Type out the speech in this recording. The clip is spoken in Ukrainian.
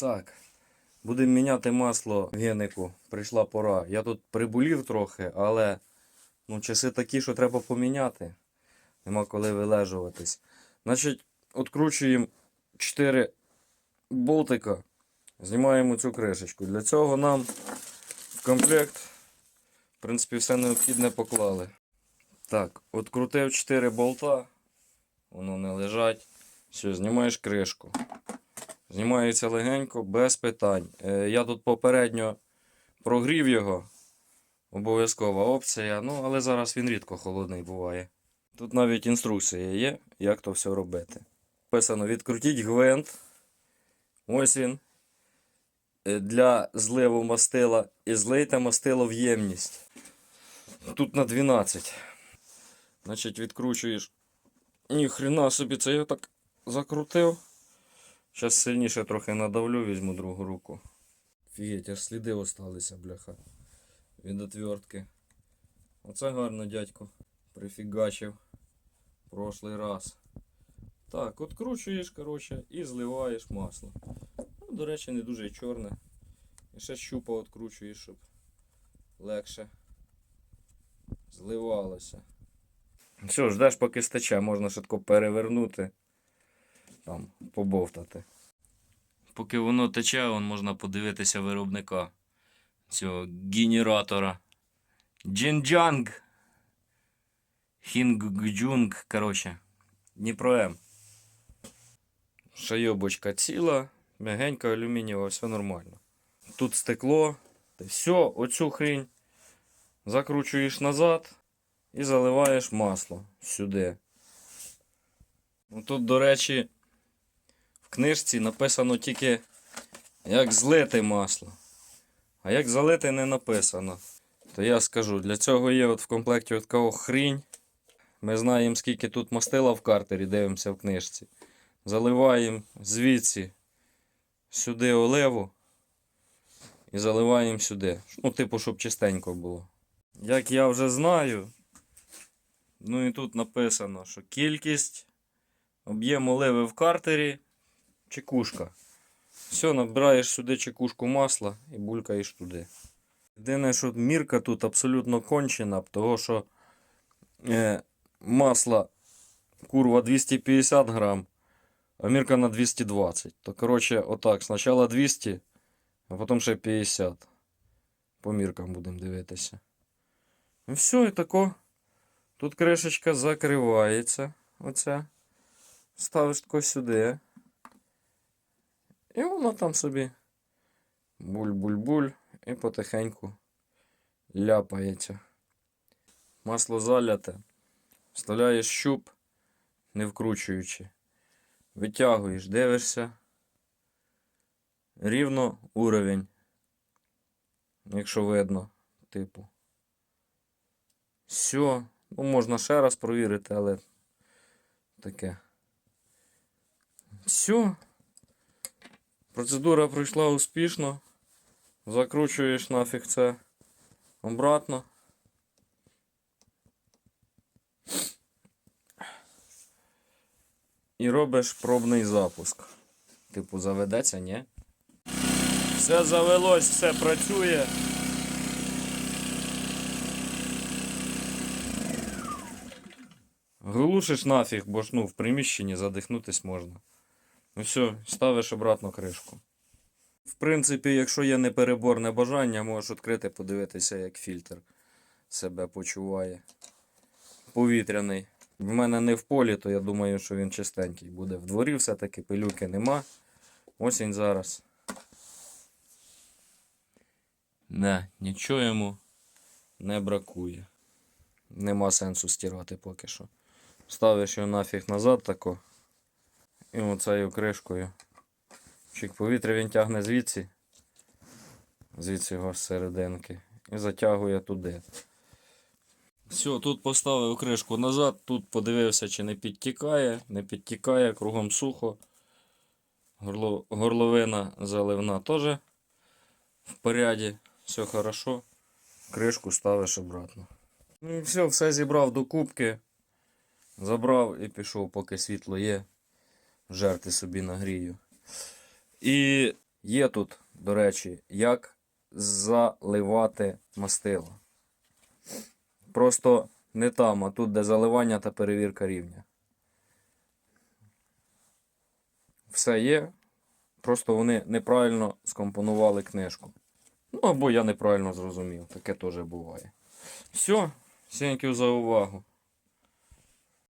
Так, будемо міняти масло генику. Прийшла пора. Я тут приболів трохи, але ну, часи такі, що треба поміняти. Нема коли вилежуватись. Значить, відкручуємо 4 болтика, знімаємо цю кришечку. Для цього нам в комплект, в принципі, все необхідне поклали. Так, відкрутив 4 болта, воно не лежать. Все, знімаєш кришку. Знімається легенько, без питань. Е, я тут попередньо прогрів його. Обов'язкова опція. Ну, але зараз він рідко холодний буває. Тут навіть інструкція є, як то все робити. Написано відкрутіть гвинт. Ось він. Е, Для зливу мастила. І злийте мастило в ємність. Тут на 12. Значить, відкручуєш. Ніхрена собі, це я так закрутив. Зараз сильніше трохи надавлю, візьму другу руку. Фігеть, аж сліди осталися, бляха. Від отвертки. Оце гарно, дядько. Прифігачив. Прошлий раз. Так, откручуєш, коротше, і зливаєш масло. Ну, до речі, не дуже чорне. І ще щупа откручуєш, щоб легше зливалося. Все, ждеш, поки стече, можна швидко перевернути, там, побовтати. Поки воно тече, вон можна подивитися виробника цього генератора. Джинджанг. Хінгджунг, коротше. Дніпро М. Шайобочка ціла, м'ягенька алюмінієва, все нормально. Тут стекло. Все, оцю хрінь закручуєш назад і заливаєш масло сюди. Ну, Тут, до речі, книжці написано тільки, як злити масло. А як залити не написано. То я скажу, для цього є от в комплекті от такого хрінь. Ми знаємо, скільки тут мастила в картері, дивимося в книжці. Заливаємо звідси сюди оливу і заливаємо сюди. Ну, типу, щоб чистенько було. Як я вже знаю, ну і тут написано, що кількість, об'єм оливи в картері, чекушка. Все, набираєш сюди чекушку масла і булькаєш туди. Єдине, що мірка тут абсолютно кончена, того що е, масло курва 250 грам, а мірка на 220. То, коротше, отак, спочатку 200, а потім ще 50. По міркам будемо дивитися. І все, і тако. Тут кришечка закривається. Оця. Ставиш тако сюди. І воно там собі буль-буль-буль і потихеньку ляпається. Масло заляте. Вставляєш щуп, не вкручуючи. Витягуєш, дивишся. Рівно уровень. Якщо видно, типу. Все. Ну, можна ще раз провірити, але таке. Все. Процедура пройшла успішно. Закручуєш нафіг це обратно. І робиш пробний запуск. Типу, заведеться, ні? Все завелось, все працює. Глушиш нафіг, бо ж ну, в приміщенні задихнутись можна. Ну все, ставиш обратно кришку. В принципі, якщо є непереборне бажання, можеш відкрити, подивитися, як фільтр себе почуває. Повітряний. В мене не в полі, то я думаю, що він чистенький буде. В дворі все-таки пилюки нема. Осінь зараз. Не, нічого йому не бракує. Нема сенсу стирати поки що. Ставиш його нафіг назад тако. І оцею кришкою. Чик повітря він тягне звідси. Звідси його з серединки. І затягує туди. Все, тут поставив кришку назад, тут подивився, чи не підтікає, не підтікає, кругом сухо. Горло, горловина заливна теж в поряді. Все хорошо. Кришку ставиш обратно. Ну і все, все зібрав до кубки. Забрав і пішов, поки світло є. Жерти собі нагрію. І Є тут, до речі, як заливати мастило. Просто не там, а тут, де заливання та перевірка рівня. Все є. Просто вони неправильно скомпонували книжку. Ну, або я неправильно зрозумів. Таке теж буває. Все, дякую за увагу.